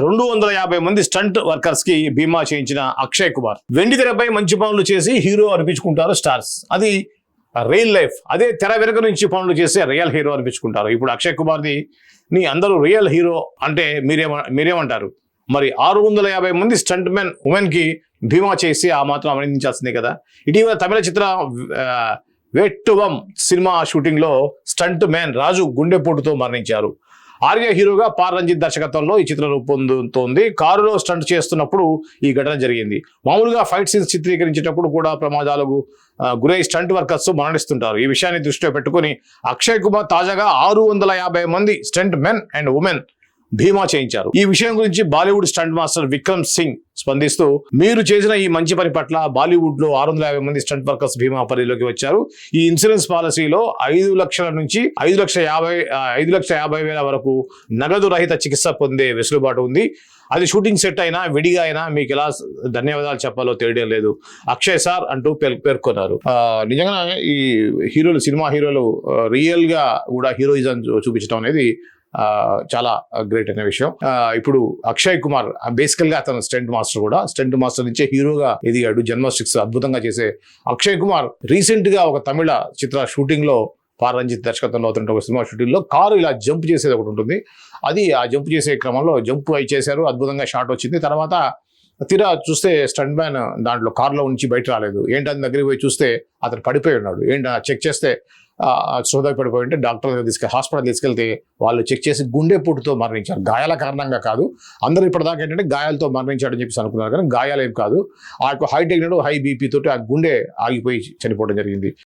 రెండు వందల యాభై మంది స్టంట్ వర్కర్స్కి బీమా చేయించిన అక్షయ్ కుమార్. వెండి తెరపై మంచి పనులు చేసి హీరో అనిపించుకుంటారు స్టార్స్. అది రియల్ లైఫ్. అదే తెర వెనుక నుంచి పనులు చేసే రియల్ హీరో అనిపించుకుంటారు. ఇప్పుడు అక్షయ్ కుమార్ది నీ అందరూ రియల్ హీరో అంటే మీరేమ మీరేమంటారు? మరి ఆరు వందల యాభై మంది స్టంట్ మెన్ ఉమెన్కి బీమా చేసి ఆ మాత్రం అభినందించాల్సిందే కదా. ఇటీవల తమిళ చిత్ర వెట్టువం సినిమా షూటింగ్లో స్టంట్ మ్యాన్ రాజు గుండెపోటుతో మరణించారు. ఆర్య హీరోగా పార్ రంజిత్ దర్శకత్వంలో ఈ చిత్రం రూపొందుతోంది. కారులో స్టంట్ చేస్తున్నప్పుడు ఈ ఘటన జరిగింది. మామూలుగా ఫైట్ సీన్స్ చిత్రీకరించేటప్పుడు కూడా ప్రమాదాలకు గురై స్టంట్ వర్కర్స్ మరణిస్తుంటారు. ఈ విషయాన్ని దృష్టిలో పెట్టుకుని అక్షయ్ కుమార్ తాజాగా ఆరు వందల యాభై మంది స్టంట్ మెన్ అండ్ ఉమెన్ భీమా చేయించారు. ఈ విషయం గురించి Bollywood stunt master Vikram Singh స్పందిస్తూ మీరు చేసిన ఈ మంచి పని పట్ల బాలీవుడ్లో ఆరు వందల యాభై మంది స్టంట్ వర్కర్స్ బీమా పరిధిలోకి వచ్చారు. ఈ ఇన్సూరెన్స్ పాలసీలో ఐదు లక్షల నుంచి ఐదు లక్షల యాభై ఐదు లక్షల యాభై వేల వరకు నగదు రహిత చికిత్స పొందే వెసులుబాటు ఉంది. అది షూటింగ్ సెట్ అయినా విడిగా అయినా మీకు ఎలా ధన్యవాదాలు చెప్పాలో తెలియడం లేదు. అక్షయ్ సార్ అంటూ పేర్- పేర్కొన్నారు. నిజంగా ఈ హీరోలు సినిమా హీరోలు రియల్గా కూడా హీరోయిజం చూ- చూపించడం అనేది చాలా గ్రేట్ అనే విషయం. ఇప్పుడు అక్షయ్ కుమార్ బేసికల్గా అతను స్టెంట్ మాస్టర్ కూడా. స్టెంట్ మాస్టర్ నుంచే హీరోగా ఎదిగాడు జన్మస్టిక్స్ అద్భుతంగా చేసే అక్షయ్ కుమార్. రీసెంట్గా ఒక తమిళ చిత్ర షూటింగ్లో పార్ రంజిత్ దర్శకత్వంలో అవుతుంటే ఒక సినిమా షూటింగ్లో కారు ఇలా జంప్ చేసేది ఒకటి ఉంటుంది. అది ఆ జంప్ చేసే క్రమంలో జంప్ అయి చేశారు అద్భుతంగా షాట్ వచ్చింది. తర్వాత తీరా చూస్తే స్టంట్ మ్యాన్ దాంట్లో కారులో ఉంచి బయట రాలేదు. ఏంటి అని దగ్గరికి పోయి చూస్తే అతను పడిపోయి ఉన్నాడు. ఏంటి చెక్ చేస్తే సోదా పడిపోయి ఉంటే డాక్టర్ దగ్గర తీసుకెళ్ళి హాస్పిటల్ తీసుకెళ్తే వాళ్ళు చెక్ చేసి గుండె పుట్టుతో మరణించారు. గాయాల కారణంగా కాదు. అందరూ ఇప్పటిదాకా ఏంటంటే గాయాలతో మరణించాడని చెప్పేసి అనుకున్నారు కానీ గాయాలు ఏం కాదు. ఆ యొక్క హైటెక్ హై బీపీ తోటి ఆ గుండె ఆగిపోయి చనిపోవడం జరిగింది.